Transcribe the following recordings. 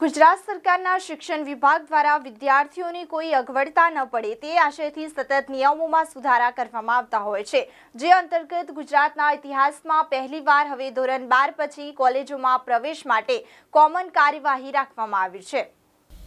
ગુજરાત સરકારના શિક્ષણ વિભાગ દ્વારા વિદ્યાર્થીઓને કોઈ અગવડતા ન પડે તે આશયથી સતત નિયમોમાં સુધારા કરવામાં આવતા હોય છે. જે અંતર્ગત ગુજરાતના ઇતિહાસમાં પહેલીવાર હવે ધોરણ બાર પછી કોલેજોમાં પ્રવેશ માટે કોમન કાર્યવાહી રાખવામાં આવી છે.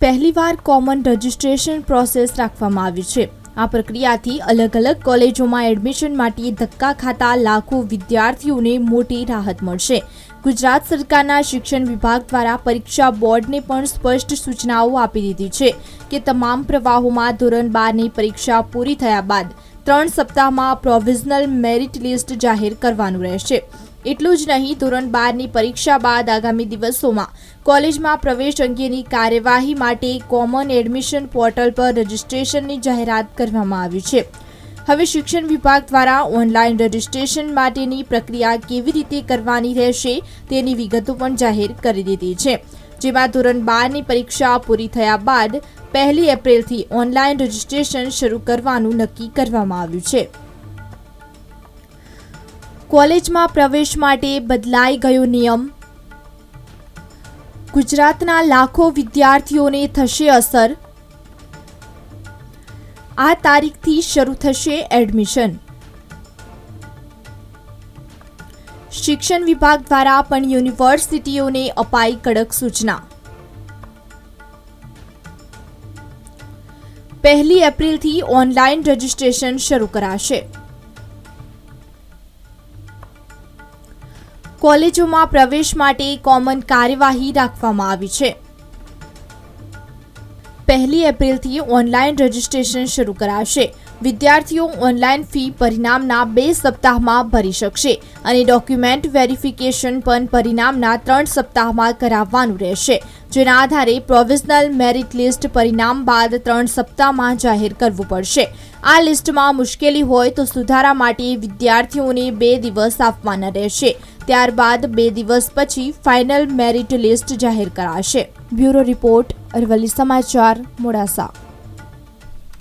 પહેલીવાર કોમન રજિસ્ટ્રેશન પ્રોસેસ રાખવામાં આવી છે. આ પ્રક્રિયાથી અલગ અલગ કોલેજોમાં એડમિશન માટે ધક્કા ખાતા લાખો વિદ્યાર્થીઓને મોટી રાહત મળશે. ગુજરાત સરકારના શિક્ષણ વિભાગ દ્વારા પરીક્ષા બોર્ડને પણ સ્પષ્ટ સૂચનાઓ આપી દીધી છે કે તમામ પ્રવાહોમાં ધોરણ બારની પરીક્ષા પૂરી થયા બાદ ત્રણ સપ્તાહમાં પ્રોવિઝનલ મેરિટ લિસ્ટ જાહેર કરવાનું રહેશે. એટલું જ નહીં, ધોરણ બારની પરીક્ષા બાદ આગામી દિવસોમાં કોલેજમાં પ્રવેશ અંગેની કાર્યવાહી માટે કોમન એડમિશન પોર્ટલ પર રજિસ્ટ્રેશનની જાહેરાત કરવામાં આવી છે. હવે શિક્ષણ વિભાગ દ્વારા ઓનલાઈન રજિસ્ટ્રેશન માટેની પ્રક્રિયા કેવી રીતે કરવાની રહેશે તેની વિગતો પણ જાહેર કરી દીધી છે. જેમાં ધોરણ બારની પરીક્ષા પૂરી થયા બાદ પહેલી એપ્રિલથી ઓનલાઈન રજીસ્ટ્રેશન શરૂ કરવાનું નક્કી કરવામાં આવ્યું છે. કોલેજમાં પ્રવેશ માટે બદલાઈ ગયો નિયમ. ગુજરાતના લાખો વિદ્યાર્થીઓને થશે અસર. આ તારીખથી શરૂ થશે એડમિશન. શિક્ષણ વિભાગ દ્વારા પણ યુનિવર્સિટીઓને અપાઈ કડક સૂચના. પહેલી એપ્રિલથી ઓનલાઈન રજિસ્ટ્રેશન શરૂ કરાશે. કોલેજોમાં પ્રવેશ માટે કોમન કાર્યવાહી રાખવામાં આવી છે. પહેલી એપ્રિલથી ઓનલાઈન રજિસ્ટ્રેશન શરૂ કરાશે. વિદ્યાર્થીઓ ઓનલાઈન ફી પરિણામના બે સપ્તાહમાં ભરી શકશે અને ડોક્યુમેન્ટ વેરિફિકેશન પણ પરિણામના ત્રણ સપ્તાહમાં કરાવવાનું રહેશે. જેના આધારે પ્રોવિઝનલ મેરિટ લિસ્ટ પરિણામ બાદ ત્રણ સપ્તાહમાં જાહેર કરવું પડશે. આ લિસ્ટમાં મુશ્કેલી હોય તો સુધારા માટે વિદ્યાર્થીઓને બે દિવસ આપવાના રહેશે. ત્યારબાદ બે દિવસ પછી ફાઇનલ મેરિટ લિસ્ટ જાહેર કરાશે. બ્યુરો રિપોર્ટ અરવલ્લી સમાચાર મોડાસા.